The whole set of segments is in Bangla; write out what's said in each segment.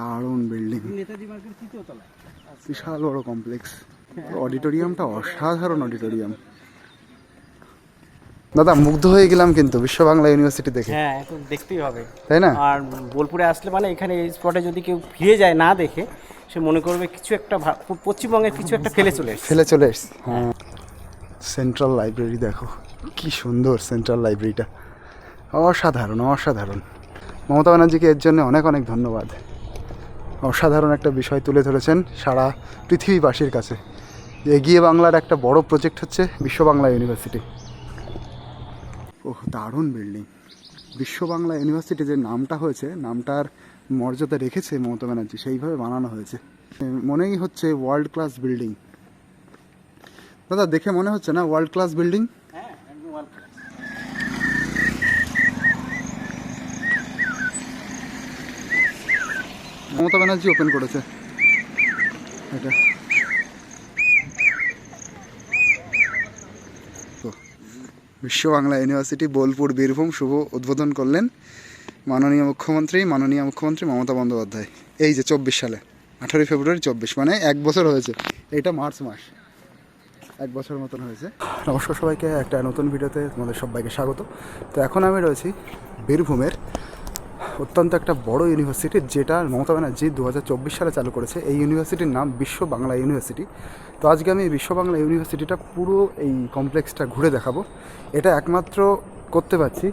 দারুণ বিল্ডিং বিশাল বড় কমপ্লেক্স অডিটোরিয়ামটা অসাধারণ অডিটোরিয়াম দাদা মুগ্ধ হয়ে গেলাম কিন্তু বিশ্ব বাংলা ইউনিভার্সিটি দেখে। হ্যাঁ এখন দেখতেই হবে। তাই না? আর বোলপুরে আসলে মানে এখানে এই স্পটে যদি কেউ ফিরে যায় না দেখে সে মনে করবে কিছু একটা পশ্চিমবঙ্গের কিছু একটা ফেলে চলে এসেছে। ফেলে চলে এসছি হ্যাঁ। সেন্ট্রাল লাইব্রেরি দেখো কি সুন্দর সেন্ট্রাল লাইব্রেরিটা অসাধারণ অসাধারণ। মমতা ব্যানার্জিকে এর জন্য অনেক অনেক ধন্যবাদ। অসাধারণ একটা বিষয় তুলে ধরেছেন সারা পৃথিবীবাসীর কাছে। এগিয়ে বাংলার একটা বড় প্রজেক্ট হচ্ছে বিশ্ব বাংলা ইউনিভার্সিটি ওহ, দারুণ বিল্ডিং বিশ্ব বাংলা ইউনিভার্সিটি যে নামটা হয়েছে, নামটার মর্যাদা রেখেছে মমতা ব্যানার্জি, সেইভাবে বানানো হয়েছে। মনেই হচ্ছে ওয়ার্ল্ড ক্লাস বিল্ডিং দাদা, দেখে মনে হচ্ছে না ওয়ার্ল্ড ক্লাস বিল্ডিং হ্যাঁ একদম welcome। মমতা ব্যানার্জি ওপেন করেছে। এটা। বিশ্ব বাংলা ইউনিভার্সিটি, বোলপুর, বীরভূম, শুভ উদ্বোধন করলেন মাননীয় মুখ্যমন্ত্রী মাননীয় মুখ্যমন্ত্রী মমতা বন্দ্যোপাধ্যায়। এই যে চব্বিশ সালে, আঠারোই ফেব্রুয়ারি চব্বিশ মানে এক বছর হয়েছে। এটা মার্চ মাস। এক বছর মতন হয়েছে। নমস্কার সবাইকে, একটা নতুন ভিডিওতে তোমাদের সবাইকে স্বাগত। তো এখন আমি রয়েছি বীরভূমের অত্যন্ত একটা বড় ইউনিভার্সিটি যেটা মমতা ব্যানার্জি দু হাজার চব্বিশ সালে চালু করেছে। এই ইউনিভার্সিটির নাম বিশ্ব বাংলা ইউনিভার্সিটি তো আজকে আমি বিশ্ব বাংলা ইউনিভার্সিটিটা পুরো এই কমপ্লেক্সটা ঘুরে দেখাবো। এটা একমাত্র করতে পারছি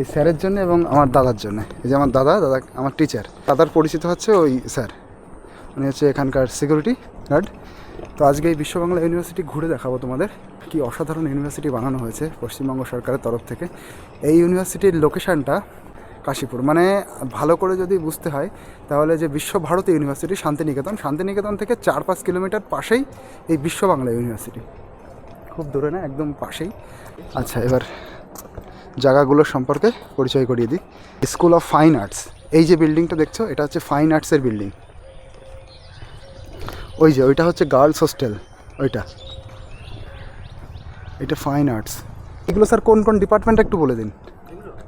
এই স্যারের জন্য এবং আমার দাদার জন্য। এই যে আমার দাদা দাদা আমার টিচার দাদার পরিচিত হচ্ছে ওই স্যার। উনি হচ্ছে এখানকার সিকিউরিটি গার্ড তো আজকে এই বিশ্ব বাংলা ইউনিভার্সিটি ঘুরে দেখাবো তোমাদের কি অসাধারণ ইউনিভার্সিটি বানানো হয়েছে পশ্চিমবঙ্গ সরকারের তরফ থেকে। এই ইউনিভার্সিটির লোকেশানটা কাশীপুর। মানে ভালো করে যদি বুঝতে হয়, তাহলে যে বিশ্বভারতী ইউনিভার্সিটি শান্তিনিকেতন শান্তিনিকেতন থেকে চার পাঁচ কিলোমিটার পাশেই এই বিশ্ব বাংলা ইউনিভার্সিটি। খুব দূরে না, একদম পাশেই। আচ্ছা এবার জায়গাগুলো সম্পর্কে পরিচয় করিয়ে দিই। স্কুল অফ ফাইন আর্টস, এই যে বিল্ডিংটা দেখছ, এটা হচ্ছে ফাইন আর্টসের বিল্ডিং। ওই যে, ওইটা হচ্ছে গার্লস হোস্টেল, ওইটা। এটা ফাইন আর্টস। এগুলো স্যার কোন কোন ডিপার্টমেন্ট একটু বলে দিন।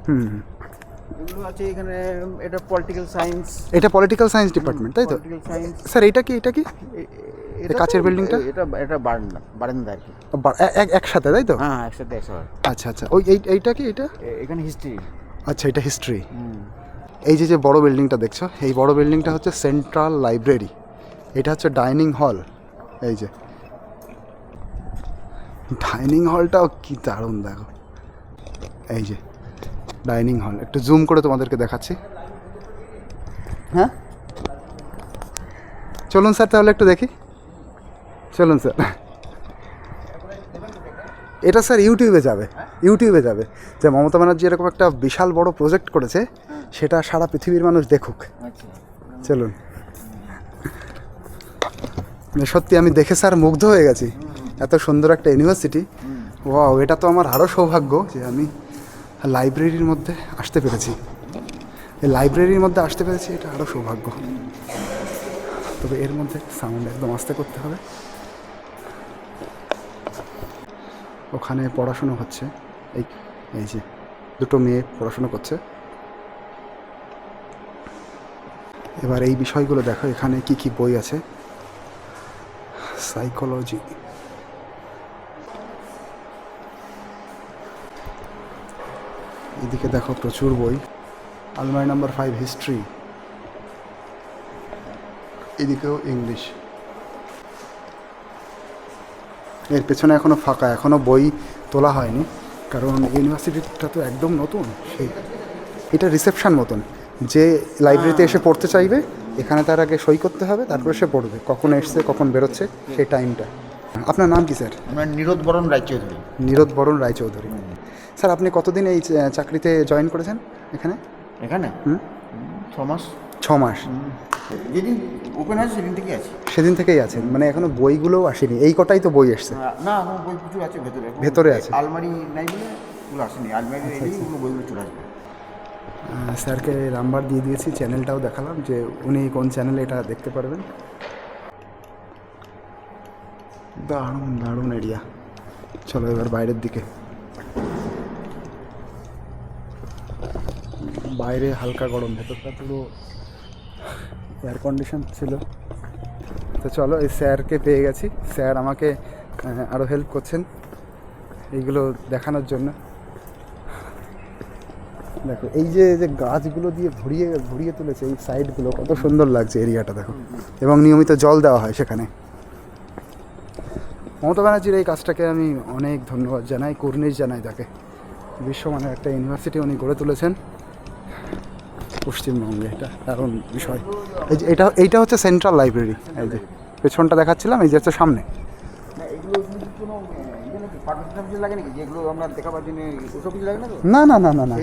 হুম হুম। এগুলো আছে এখানে এটা পলিটিক্যাল সায়েন্স এটা পলিটিক্যাল সায়েন্স ডিপার্টমেন্ট তাই তো? স্যার এটা কি এটা কি? এটা কাচের building টা? এটা এটা বারান্দা বারান্দা আর কি। এক- একসাথে তাই তো? হ্যাঁ একসাথে একসাথে আচ্ছা আচ্ছা ওই এই এইটা কি এটা? এখানে হিস্ট্রি আচ্ছা এটা হিস্ট্রি এই যে যে বড় বিল্ডিংটা দেখছ এই বড় বিল্ডিংটা হচ্ছে সেন্ট্রাল লাইব্রেরি এটা হচ্ছে ডাইনিং হল এই যে। ডাইনিং হলটাও কি দারুণ দেখো। এই যে। Dining hall. একটু জুম করে তোমাদেরকে দেখাচ্ছি। হ্যাঁ? চলুন স্যার, তাহলে একটু দেখি। চলুন স্যার। এটা স্যার ইউটিউবে যাবে। ইউটিউবে যাবে। যে মমতা ব্যানার্জি এরকম একটা বিশাল বড় প্রজেক্ট করেছে, সেটা সারা পৃথিবীর মানুষ দেখুক। চলুন। মানে সত্যি আমি দেখে স্যার মুগ্ধ হয়ে গেছি। এত সুন্দর একটা ইউনিভার্সিটি ওয়াও এটা তো আমার আরও সৌভাগ্য যে আমি লাইব্রেরির মধ্যে আসতে পেরেছি। এই লাইব্রেরির মধ্যে আসতে পেরেছি, এটা আরও সৌভাগ্য। তবে এর মধ্যে সাউন্ড একদম আস্তে করতে হবে। ওখানে পড়াশুনো হচ্ছে। এই এই যে, দুটো মেয়ে পড়াশুনো করছে। এবার এই বিষয়গুলো দেখো, এখানে কি কি বই আছে? সাইকোলজি এদিকে দেখো প্রচুর বই। আলমারি নাম্বার ফাইভ হিস্ট্রি এদিকেও ইংলিশ এর পেছনে এখনও ফাঁকা এখনও বই তোলা হয়নি কারণ ইউনিভার্সিটিটা তো একদম নতুন সেই এটা রিসেপশন মতন। যে লাইব্রেরিতে এসে পড়তে চাইবে এখানে তার আগে সই করতে হবে তারপরে সে পড়বে কখন এসছে কখন বেরোচ্ছে সেই টাইমটা আপনার নাম কি স্যার আমার নিরোধ বরণ রায়চৌধুরী। নীরদ বরণ রায়চৌধুরী। স্যার আপনি কতদিন এই চাকরিতে জয়েন করেছেন এখানে? এখানে? হুম। ছ মাস। ছ মাস। যেদিন ওপেন হয়েছে? সেদিন থেকেই আছে। সেদিন থেকেই আছেন মানে এখনও বইগুলোও আসেনি। এই কটাই তো বই এসছে। না বই কিছু আছে ভেতরে। ভেতরে আছে। আলমারি নাই বলে ওগুলো আসেনি। আলমারি এলেই বইগুলো চলে আসবে। স্যারকে নাম্বার দিয়ে দিয়েছি চ্যানেলটাও দেখালাম যে উনি কোন চ্যানেলে এটা দেখতে পারবেন। দারুণ দারুণ এরিয়া চলো এবার বাইরের দিকে। বাইরে হালকা গরম, ভেতরটা পুরো এয়ার কন্ডিশন ছিল। তো চলো, এই স্যারকে পেয়ে গেছি। স্যার আমাকে আরও হেল্প করছেন এইগুলো দেখানোর জন্য। দেখো, এই যে যে গাছগুলো দিয়ে ভরিয়ে ভরিয়ে তুলেছে, এই সাইডগুলো কত সুন্দর লাগছে এরিয়াটা দেখো। এবং নিয়মিত জল দেওয়া হয় সেখানে। মমতা ব্যানার্জির এই কাজটাকে আমি অনেক ধন্যবাদ জানাই, কর্নিশ জানাই তাকে। বিশ্বমানের একটা ইউনিভার্সিটি উনি গড়ে তুলেছেন। পশ্চিমবঙ্গে এটা দারুণ বিষয়। এই যে এটা, এইটা হচ্ছে সেন্ট্রাল লাইব্রেরি এই যে পেছনটা দেখাচ্ছিলাম, এই যে হচ্ছে সামনে। না না না না না।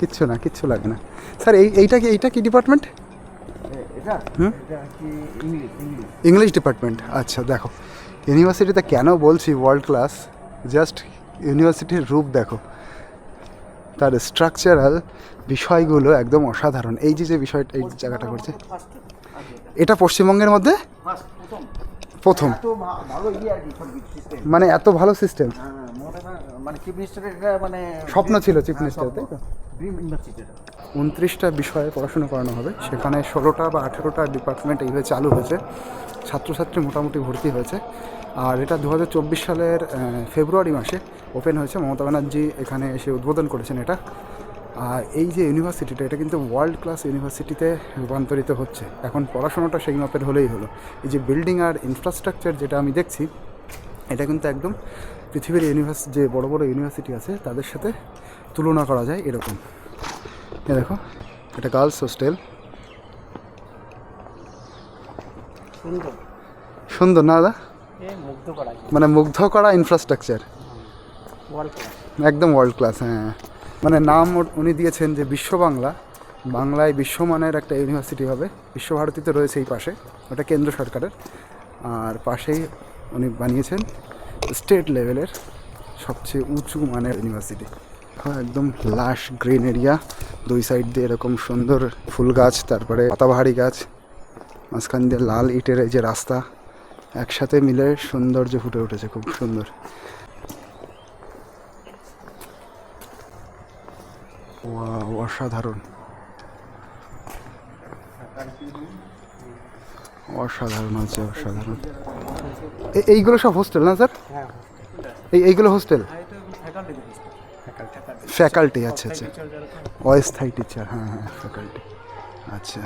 কিচ্ছু না, কিচ্ছু লাগে না। স্যার, এই, এইটা কি এইটা কি ডিপার্টমেন্ট ইংলিশ ডিপার্টমেন্ট আচ্ছা দেখো। ইউনিভার্সিটিতে কেন বলছি ওয়ার্ল্ড ক্লাস জাস্ট ইউনিভার্সিটির রূপ দেখো। তার স্ট্রাকচারাল বিষয়গুলো একদম অসাধারণ। এই যে যে বিষয়টা এই জায়গাটা করছে এটা পশ্চিমবঙ্গের মধ্যে? প্রথম। ইয়ে মানে এত ভালো সিস্টেম মনে হয় মানে চিফ মিনিস্টারের এটা মানে স্বপ্ন ছিল chief minister, তাই তো? ড্রিম উনত্রিশটা বিষয়ে পড়াশোনা করানো হবে। সেখানে ষোলোটা বা আঠেরোটা ডিপার্টমেন্ট এইভাবে চালু হয়েছে। ছাত্রছাত্রী মোটামুটি ভর্তি হয়েছে। আর এটা দু হাজার চব্বিশ সালের ফেব্রুয়ারি মাসে ওপেন হয়েছে। মমতা ব্যানার্জি এখানে এসে উদ্বোধন করেছেন এটা। আর এই যে ইউনিভার্সিটিটা এটা কিন্তু ওয়ার্ল্ড ক্লাস ইউনিভার্সিটিতে রূপান্তরিত হচ্ছে। এখন পড়াশোনাটা সেই মাপের হলেই হলো। এই যে বিল্ডিং আর ইনফ্রাস্ট্রাকচার যেটা আমি দেখছি এটা কিন্তু একদম পৃথিবীর ইউনিভার্স যে বড় বড় ইউনিভার্সিটি আছে তাদের সাথে তুলনা করা যায় এরকম। এ দেখো এটা গার্লস হোস্টেল সুন্দর। সুন্দর না দাদা? মানে মুগ্ধ করা ইনফ্রাস্ট্রাকচার একদম ওয়ার্ল্ড ক্লাস হ্যাঁ মানে নাম উনি দিয়েছেন যে বিশ্ব বাংলা। বাংলায় বিশ্বমানের একটা ইউনিভার্সিটি হবে। বিশ্বভারতীতে রয়েছে এই পাশে। ওটা কেন্দ্র সরকারের। আর পাশেই উনি বানিয়েছেন স্টেট লেভেলের সবচেয়ে উঁচু মানের ইউনিভার্সিটি একদম লাশ গ্রিন এরিয়া দুই সাইড দিয়ে এরকম সুন্দর ফুল গাছ, তারপরে পাতাবাহারি গাছ, মাঝখান দিয়ে লাল ইটের এই যে রাস্তা, একসাথে মিলে সৌন্দর্য ফুটে উঠেছে, খুব সুন্দর। অসাধারণ। অসাধারণ আছে অসাধারণ। এইগুলো সব হোস্টেল না স্যার? হ্যাঁ এই এইগুলো হোস্টেল ফ্যাকাল্টি ফ্যাকাল্টি আচ্ছা আচ্ছা। অস্থায়ী টিচার হ্যাঁ হ্যাঁ ফ্যাকাল্টি আচ্ছা।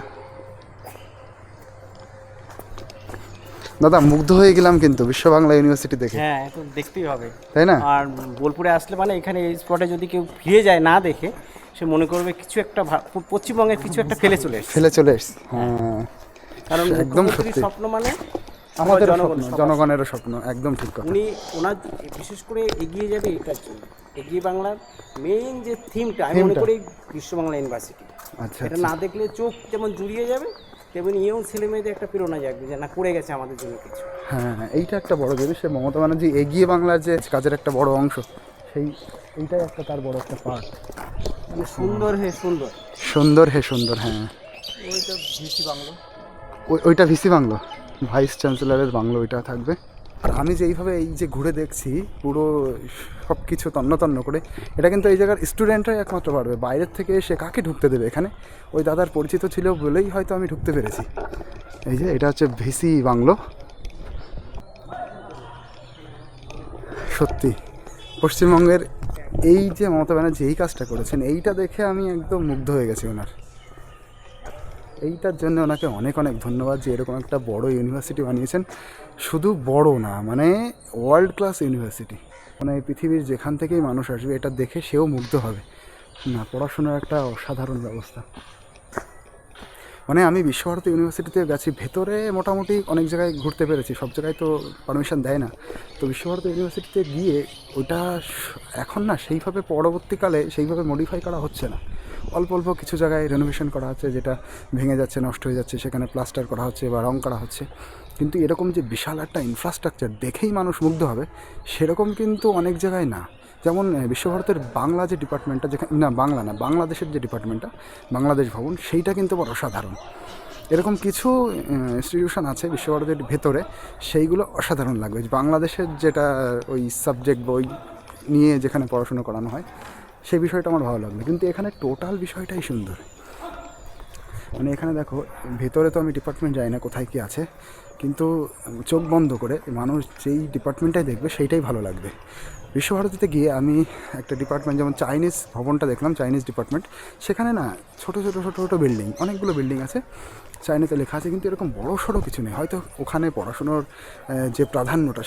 দাদা মুগ্ধ হয়ে গেলাম কিন্তু বিশ্ব বাংলা ইউনিভার্সিটি দেখে। হ্যাঁ এ তো দেখতেই হবে। তাই না? আর বোলপুরে আসলে মানে এখানে এই স্পটে যদি কেউ ফিরে যায় না দেখে সে মনে করবে কিছু একটা ভা- পশ্চিমবঙ্গের কিছু একটা ফেলে চলে ফেলে চলে এসছি হ্যাঁ। কারণ একদম স্বপ্ন মানে আমাদের স্বপ্ন জনগণেরও স্বপ্ন একদম ঠিক কথা। উনি ওনার বিশেষ করে এগিয়ে যাবে এটার জন্য। এগিয়ে বাংলার মেইন যে থিমটা আমি মনে। করি বিশ্ব বাংলা ইউনিভার্সিটি আচ্ছা এটা আচ্ছা। না দেখলে চোখ যেমন জুড়িয়ে যাবে তেমনি ইয়ং ছেলে মেয়েদের একটা প্রেরণা জাগবে যে না করে গেছে আমাদের জন্য কিছু। হ্যাঁ হ্যাঁ, এইটা একটা বড় জিনিস। মমতা ব্যানার্জি এগিয়ে বাংলার যে কাজের একটা বড় অংশ সেই এইটাই একটা তার বড় একটা পার্ট মানে সুন্দর হে সুন্দর। সুন্দর হে সুন্দর হ্যাঁ। ওইটা ভিসি বাংলো। ওইটা ভিসি বাংলো। ভাইস চ্যান্সেলারের বাংলো ওইটা থাকবে। আর আমি যে এইভাবে এই যে ঘুরে দেখছি, পুরো সব কিছু তন্ন তন্ন করে, এটা কিন্তু এই জায়গার স্টুডেন্টরাই একমাত্র পারবে। বাইরের থেকে এসে কাকে ঢুকতে দেবে এখানে? ওই দাদার পরিচিত ছিল বলেই হয়তো আমি ঢুকতে পেরেছি। এই যে, এটা হচ্ছে ভিসি বাংলো। সত্যি, পশ্চিমবঙ্গের এই যে মমতা ব্যানার্জি এই কাজটা করেছেন, এইটা দেখে আমি একদম মুগ্ধ হয়ে গেছি ওনার। এইটার জন্য ওনাকে অনেক অনেক ধন্যবাদ যে এরকম একটা বড় ইউনিভার্সিটি বানিয়েছেন। শুধু বড় না মানে ওয়ার্ল্ড ক্লাস ইউনিভার্সিটি। মানে এই পৃথিবীর যেখান থেকেই মানুষ আসবে, এটা দেখে সেও মুগ্ধ হবে। না, পড়াশোনার একটা অসাধারণ ব্যবস্থা। মানে আমি বিশ্বভারতী ইউনিভার্সিটিতে গেছি, ভেতরে মোটামুটি অনেক জায়গায় ঘুরতে পেরেছি, সব জায়গায় তো পারমিশন দেয় না। তো বিশ্বভারতী ইউনিভার্সিটিতে গিয়ে ওটা এখন না সেইভাবে পরবর্তীকালে সেইভাবে মডিফাই করা হচ্ছে না। অল্প অল্প কিছু জায়গায় রেনোভেশন করা হচ্ছে যেটা ভেঙে যাচ্ছে, নষ্ট হয়ে যাচ্ছে, সেখানে প্লাস্টার করা হচ্ছে বা রং করা হচ্ছে। কিন্তু এরকম যে বিশাল একটা ইনফ্রাস্ট্রাকচার দেখেই মানুষ মুগ্ধ হবে, সেরকম কিন্তু অনেক জায়গায় না। যেমন বিশ্বভারতের বাংলা যে ডিপার্টমেন্টটা যেখানে, না, বাংলা না, বাংলাদেশের যে ডিপার্টমেন্টটা বাংলাদেশ ভবন, সেইটা কিন্তু বড় অসাধারণ এরকম কিছু ইনস্টিটিউশন আছে বিশ্বভারতের ভেতরে, সেইগুলো অসাধারণ লাগবে। বাংলাদেশের যেটা ওই সাবজেক্ট বই নিয়ে যেখানে পড়াশুনো করানো হয়, সেই বিষয়টা আমার ভালো লাগল কিন্তু এখানে টোটাল বিষয়টাই সুন্দর। মানে এখানে দেখো, ভেতরে তো আমি ডিপার্টমেন্ট যাই না, কোথায় কি আছে, কিন্তু চোখ বন্ধ করে মানুষ যেই ডিপার্টমেন্টটাই দেখবে, সেইটাই ভালো লাগবে। বিশ্বভারতীতে গিয়ে আমি একটা ডিপার্টমেন্ট যেমন চাইনিজ ভবনটা দেখলাম চাইনিজ ডিপার্টমেন্ট সেখানে না ছোটো ছোটো ছোটো ছোটো বিল্ডিং অনেকগুলো বিল্ডিং আছে। চাইনিতে লেখা আছে, কিন্তু এরকম বড়, সড়ো কিছু নেই। হয়তো ওখানে পড়াশুনোর যে প্রাধান্যটা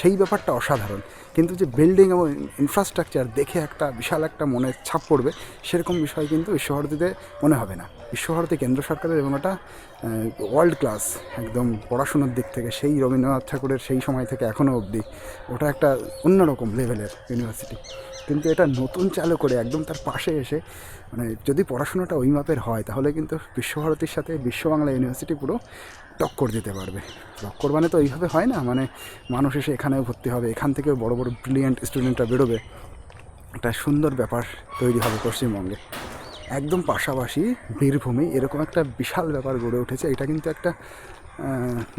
সেই ব্যাপারটা অসাধারণ। কিন্তু যে বিল্ডিং এবং ইনফ্রাস্ট্রাকচার দেখে একটা বিশাল একটা মনে ছাপ পড়বে, সেরকম বিষয় কিন্তু বিশ্বভারতীতে মনে হবে না। বিশ্বভারতী কেন্দ্র সরকারের এবং ওটা ওয়ার্ল্ড ক্লাস একদম পড়াশোনার দিক থেকে সেই রবীন্দ্রনাথ ঠাকুরের সেই সময় থেকে এখনও অবধি ওটা একটা অন্যরকম লেভেলের ইউনিভার্সিটি কিন্তু এটা নতুন চালু করে একদম তার পাশে এসে মানে যদি পড়াশোনাটা ওই মাপের হয়, তাহলে কিন্তু বিশ্বভারতীর সাথে বিশ্ব বাংলা ইউনিভার্সিটি পুরো টক্কর দিতে পারবে। টক্কর মানে তো এইভাবে হয় না মানে মানুষ এসে এখানেও ভর্তি হবে, এখান থেকেও বড় বড় ব্রিলিয়েন্ট স্টুডেন্টরা বেরোবে। একটা সুন্দর ব্যাপার তৈরি হবে পশ্চিমবঙ্গে। একদম পাশাপাশি বীরভূমি এরকম একটা বিশাল ব্যাপার গড়ে উঠেছে। এটা কিন্তু একটা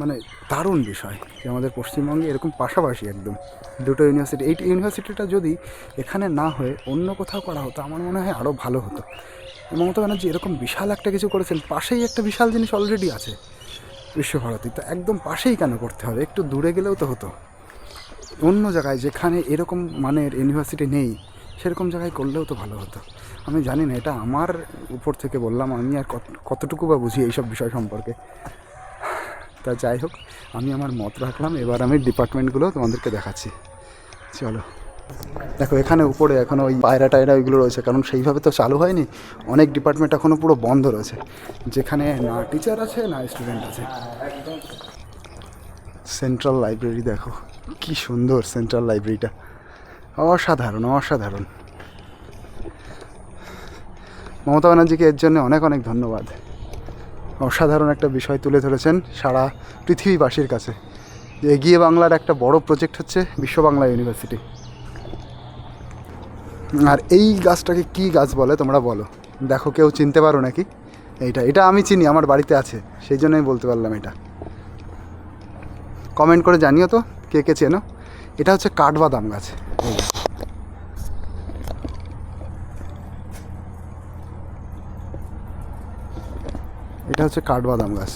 মানে দারুণ বিষয় যে আমাদের পশ্চিমবঙ্গে এরকম পাশাপাশি একদম দুটো ইউনিভার্সিটি। এই ইউনিভার্সিটিটা যদি এখানে না হয়ে অন্য কোথাও করা হতো, আমার মনে হয় আরও ভালো হতো। মমতা ব্যানার্জি এরকম বিশাল একটা কিছু করেছেন, পাশেই একটা বিশাল জিনিস অলরেডি আছে বিশ্বভারতী। তো একদম পাশেই কেন করতে হবে? একটু দূরে গেলেও তো হতো। অন্য জায়গায় যেখানে এরকম মানের ইউনিভার্সিটি নেই সেরকম জায়গায় করলেও তো ভালো হতো। আমি জানি না, এটা আমার উপর থেকে বললাম, আমি আর কত- কতটুকু বা বুঝি এইসব বিষয় সম্পর্কে। তা যাই হোক, আমি আমার মত রাখলাম, এবার আমি ডিপার্টমেন্টগুলো তোমাদেরকে দেখাচ্ছি। চলো। দেখো, এখানে উপরে এখনও ওই পায়রা টায়রা ওইগুলো রয়েছে, কারণ সেইভাবে তো চালু হয়নি। অনেক ডিপার্টমেন্ট এখনও পুরো বন্ধ রয়েছে। যেখানে না টিচার আছে, না স্টুডেন্ট আছে। সেন্ট্রাল লাইব্রেরি দেখো, কি সুন্দর সেন্ট্রাল লাইব্রেরিটা। অসাধারণ অসাধারণ। মমতা ব্যানার্জিকে এর জন্য অনেক অনেক ধন্যবাদ। অসাধারণ একটা বিষয় তুলে ধরেছেন সারা পৃথিবীবাসীর কাছে। যে এগিয়ে বাংলার একটা বড় প্রজেক্ট হচ্ছে বিশ্ব বাংলা ইউনিভার্সিটি আর এই গাছটাকে কি গাছ বলে তোমরা বলো। দেখো, কেউ চিনতে পারো নাকি? এইটা, এটা আমি চিনি, আমার বাড়িতে আছে, সেই জন্যই বলতে পারলাম এটা। কমেন্ট করে জানিও তো, কে কে চেনো? এটা হচ্ছে কাঠবাদাম গাছ। এটা হচ্ছে কাঠবাদাম গাছ।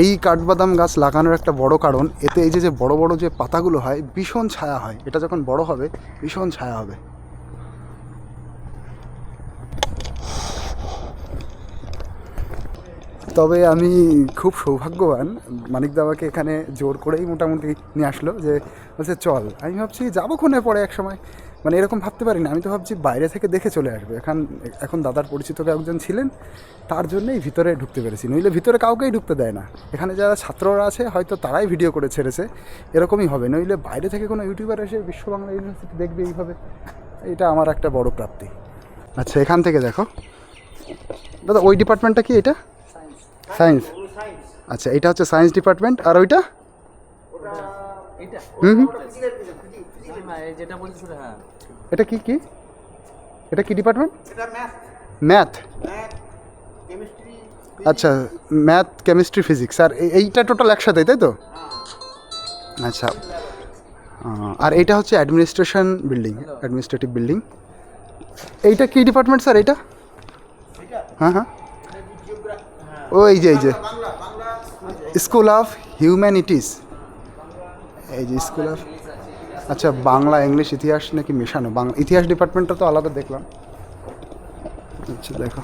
এই কাঠবাদাম গাছ লাগানোর একটা বড় কারণ, এতে এই যে যে বড় বড় যে পাতাগুলো হয়, ভীষণ ছায়া হয়। এটা যখন বড় হবে, ভীষণ ছায়া হবে। তবে আমি খুব সৌভাগ্যবান, মানিক দাবাকে এখানে জোর করেই মোটামুটি নিয়ে আসলো যে, বলছে, চল, আমি ভাবছি যাব ক্ষণে পরে এক সময় মানে এরকম ভাবতে পারি না আমি তো ভাবছি বাইরে থেকে দেখে চলে আসবে। এখন এখন দাদার পরিচিত একজন ছিলেন তার জন্যই ভিতরে ঢুকতে পেরেছি। নইলে ভিতরে কাউকেই ঢুকতে দেয় না। এখানে যারা ছাত্ররা আছে হয়তো তারাই ভিডিও করে ছেড়েছে। এরকমই হবে। নইলে বাইরে থেকে কোনো ইউটিউবার এসে বিশ্ব বাংলা ইউনিভার্সিটি দেখবে এইভাবে। এটা আমার একটা বড় প্রাপ্তি। আচ্ছা এখান থেকে দেখো। দাদা ওই ডিপার্টমেন্টটা কি এটা? সায়েন্স আচ্ছা এটা হচ্ছে সায়েন্স ডিপার্টমেন্ট আর ওইটা? হুম হুম। যেটা বলছি সেটা হ্যাঁ। এটা কি কি? এটা কি ডিপার্টমেন্ট এটা ম্যাথ ম্যাথ কেমিস্ট্রি আচ্ছা ম্যাথ কেমিস্ট্রি ফিজিক্স আর এই- এইটা টোটাল একসাথে তাই তো? আচ্ছা। আর এইটা হচ্ছে অ্যাডমিনিস্ট্রেশন বিল্ডিং অ্যাডমিনিস্ট্রেটিভ বিল্ডিং এইটা কি ডিপার্টমেন্ট স্যার এইটা? হ্যাঁ হ্যাঁ। ও এই যে এই যে। Bangla Bangla school of humanities এই যে স্কুল অফ আচ্ছা বাংলা, ইংলিশ, ইতিহাস নাকি মেশানো? বাংলা ইতিহাস ডিপার্টমেন্টটা তো আলাদা দেখলাম। আচ্ছা দেখো।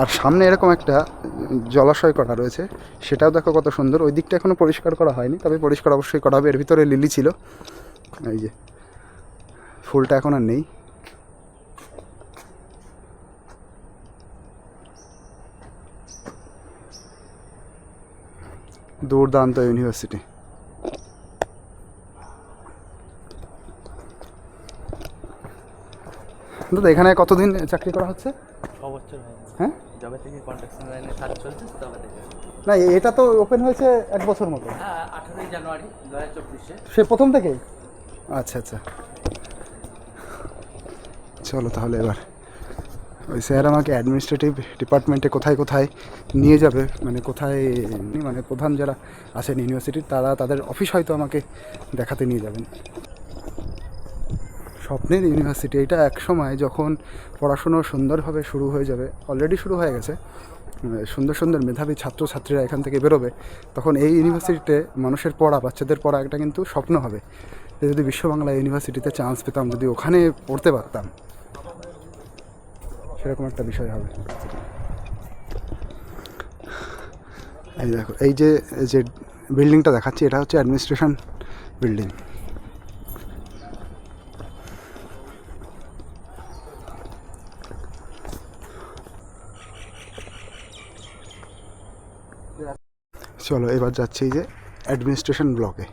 আর সামনে এরকম একটা জলাশয় করা রয়েছে, সেটাও দেখো কত সুন্দর। ওই দিকটা এখনও পরিষ্কার করা হয়নি, তবে পরিষ্কার অবশ্যই করা হবে। এর ভিতরে লিলি ছিল। এই যে, ফুলটা এখন আর নেই। দুর্দান্ত ইউনিভার্সিটি। দাদা এখানে কতদিন চাকরি করা হচ্ছে? হয়ে? গেছে যবে থেকে কন্ট্রাকশন লাইনে কাজ চলছে তবে থেকে। না এটা তো ওপেন হয়েছে এক বছর মতো। হ্যাঁ আঠারোই জানুয়ারি দু হাজার চব্বিশে। সে প্রথম থেকেই? আচ্ছা আচ্ছা। চলো তাহলে এবার। ওই স্যার আমাকে অ্যাডমিনিস্ট্রেটিভ ডিপার্টমেন্টে কোথায় কোথায় নিয়ে যাবে মানে কোথায় মানে প্রধান যারা আছেন ইউনিভার্সিটির তারা তাদের অফিস হয়তো আমাকে দেখাতে নিয়ে যাবেন। স্বপ্নের ইউনিভার্সিটি এটা এক সময় যখন পড়াশুনো সুন্দরভাবে শুরু হয়ে যাবে অলরেডি শুরু হয়ে গেছে সুন্দর সুন্দর মেধাবী ছাত্রছাত্রীরা এখান থেকে বেরোবে, তখন এই ইউনিভার্সিটিতে মানুষের পড়া, বাচ্চাদের পড়া একটা কিন্তু স্বপ্ন হবে। যদি বিশ্ব বাংলা ইউনিভার্সিটিতে চান্স পেতাম, যদি ওখানে পড়তে পারতাম, সেরকম একটা বিষয় হবে। এই দেখো, এই যে যে বিল্ডিংটা দেখাচ্ছি, এটা হচ্ছে অ্যাডমিনিস্ট্রেশন বিল্ডিং চলো, এবার যাচ্ছি এই যে অ্যাডমিনিস্ট্রেশন ব্লকে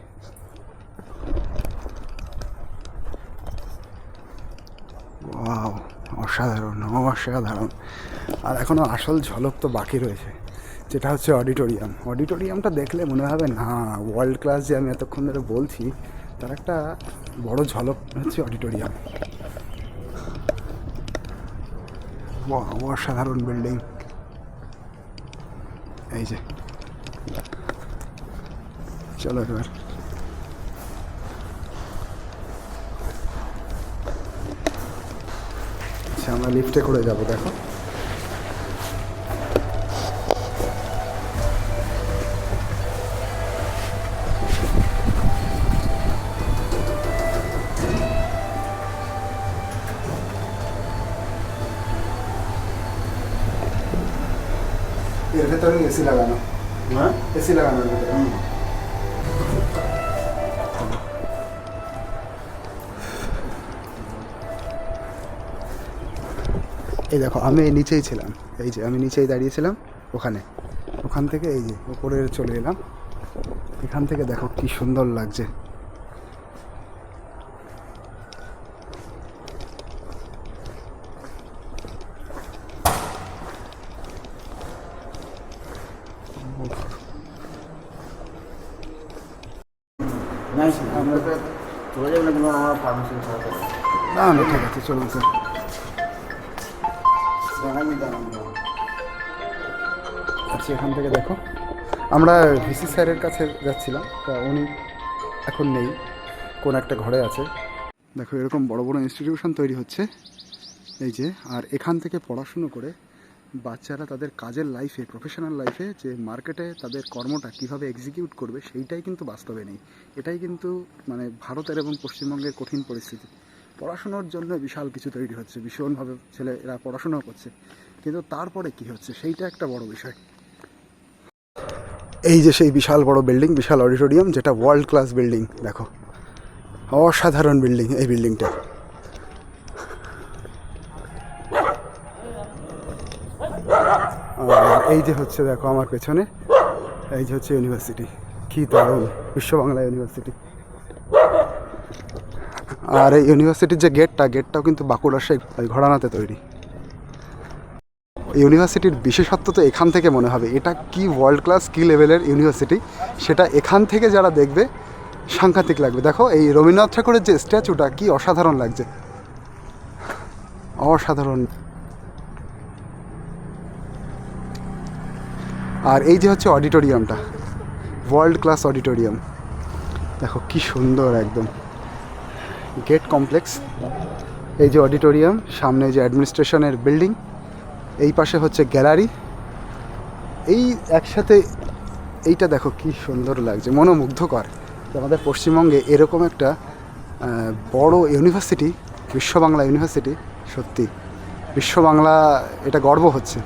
অসাধারণ অসাধারণ। আর এখনও আসল ঝলক তো বাকি রয়েছে, যেটা হচ্ছে অডিটোরিয়াম অডিটোরিয়ামটা দেখলে মনে হবে, না ওয়ার্ল্ড ক্লাস যে আমি এতক্ষণ ধরে বলছি, তার একটা বড় ঝলক হচ্ছে অডিটোরিয়াম অসাধারণ বিল্ডিং এই যে চলো এবার। আচ্ছা আমরা লিফটে করে যাব দেখো। এর ভেতরে এসি লাগানো। এসি লাগানো হুম। এই দেখো, আমি এই নিচেই ছিলাম। এই যে, আমি নিচেই দাঁড়িয়েছিলাম, ওখানে। ওখান থেকে এই যে, ওপরে চলে এলাম। এখান থেকে দেখো কি সুন্দর লাগছে। চলে যাবে না আমার পারমিশন না না ঠিক আছে চলুন স্যার আচ্ছা এখান থেকে দেখো আমরা ভিসি স্যারের কাছে যাচ্ছিলাম, তা উনি এখন নেই, কোন একটা ঘরে আছে। দেখো, এরকম বড় বড় ইনস্টিটিউশন তৈরি হচ্ছে। এই যে, আর এখান থেকে পড়াশুনো করে বাচ্চারা তাদের কাজের লাইফে প্রফেশনাল লাইফে যে মার্কেটে তাদের কর্মটা কীভাবে এক্সিকিউট করবে, সেইটাই কিন্তু বাস্তবে নেই। এটাই কিন্তু মানে ভারতের এবং পশ্চিমবঙ্গের কঠিন পরিস্থিতি। পড়াশুনোর জন্য বিশাল কিছু তৈরি হচ্ছে, ভীষণভাবে ছেলে এরা পড়াশোনা করছে। কিন্তু তারপরে কি হচ্ছে, সেইটা একটা বড় বিষয়। এই যে সেই বিশাল বড় বিল্ডিং বিশাল অডিটোরিয়াম যেটা ওয়ার্ল্ড ক্লাস বিল্ডিং দেখো। অসাধারণ বিল্ডিং এই বিল্ডিংটা আর এই যে হচ্ছে দেখো আমার পেছনে, এই যে হচ্ছে ইউনিভার্সিটি কি দারুণ, বিশ্ব বাংলা ইউনিভার্সিটি আর এই ইউনিভার্সিটির যে গেটটা গেটটাও কিন্তু বাঁকুড়ার সেই ওই ঘোড়ানাতে তৈরি। ইউনিভার্সিটির বিশেষত্ব তো এখান থেকে মনে হবে, এটা কি ওয়ার্ল্ড ক্লাস কি লেভেলের ইউনিভার্সিটি, সেটা এখান থেকে যারা দেখবে, সাংঘাতিক লাগবে। দেখো, এই রবীন্দ্রনাথ ঠাকুরের যে স্ট্যাচুটা কি অসাধারণ লাগছে। অসাধারণ। আর এই যে হচ্ছে অডিটোরিয়ামটা ওয়ার্ল্ড ক্লাস অডিটোরিয়াম। দেখো কি সুন্দর একদম। গেট কমপ্লেক্স এই যে অডিটোরিয়াম, সামনে যে অ্যাডমিনিস্ট্রেশনের বিল্ডিং এই পাশে হচ্ছে গ্যালারি এই একসাথে এইটা দেখো কি সুন্দর লাগছে, মনোমুগ্ধকর। আমাদের পশ্চিমবঙ্গে এরকম একটা বড় ইউনিভার্সিটি বিশ্ব বাংলা ইউনিভার্সিটি সত্যি। বিশ্ব বাংলা এটা গর্ব হচ্ছে।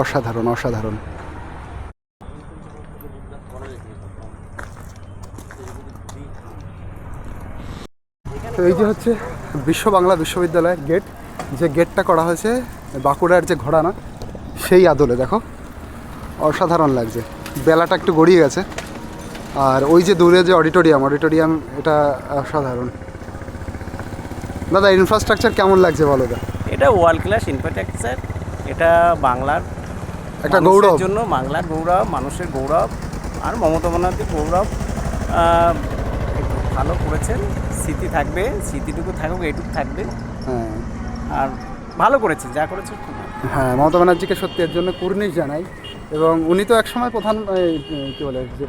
অসাধারণ অসাধারণ। তো এই যে হচ্ছে বিশ্ব বাংলা বিশ্ববিদ্যালয়ের গেট, যে গেটটা করা হয়েছে বাঁকুড়ার যে ঘোড়ানা সেই আদলে, দেখো। অসাধারণ লাগছে। বেলাটা একটু গড়িয়ে গেছে। আর ওই যে দূরে যে অডিটোরিয়াম অডিটোরিয়াম এটা অসাধারণ। দাদা ইনফ্রাস্ট্রাকচার কেমন লাগছে বলো এটা ওয়ার্ল্ড ক্লাস ইনফ্রাস্ট্রাকচার এটা বাংলার একটা গৌরব। জন্য বাংলার গৌরব মানুষের গৌরব আর মমতা ব্যানার্জির গৌরব ভালো করেছেন। স্মৃতি থাকবে স্মৃতিটুকু থাকুক এইটুকু থাকবে। হ্যাঁ। আর ভালো করেছেন যা করেছেন হ্যাঁ মমতা ব্যানার্জিকে সত্যি এর জন্য কুর্নিশ জানাই। এবং উনি তো একসময় প্রধান কী বলে যে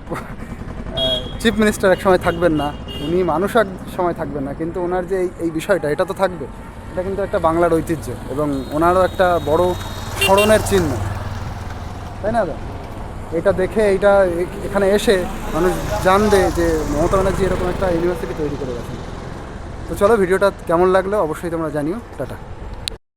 চিফ মিনিস্টার এক সময় থাকবেন না। উনি মানুষ এক সময় থাকবেন না কিন্তু ওনার যে এই বিষয়টা এটা তো থাকবে। এটা কিন্তু একটা বাংলার ঐতিহ্য এবং ওনারও একটা বড় স্মরণের চিহ্ন। তাই না? এটা দেখে এটা এখানে এসে মানুষ জানবে যে মমতা ব্যানার্জি এরকম একটা ইউনিভার্সিটি তৈরি করে গেছেন। তো চলো ভিডিওটা কেমন লাগল অবশ্যই তোমরা জানিও। টাটা।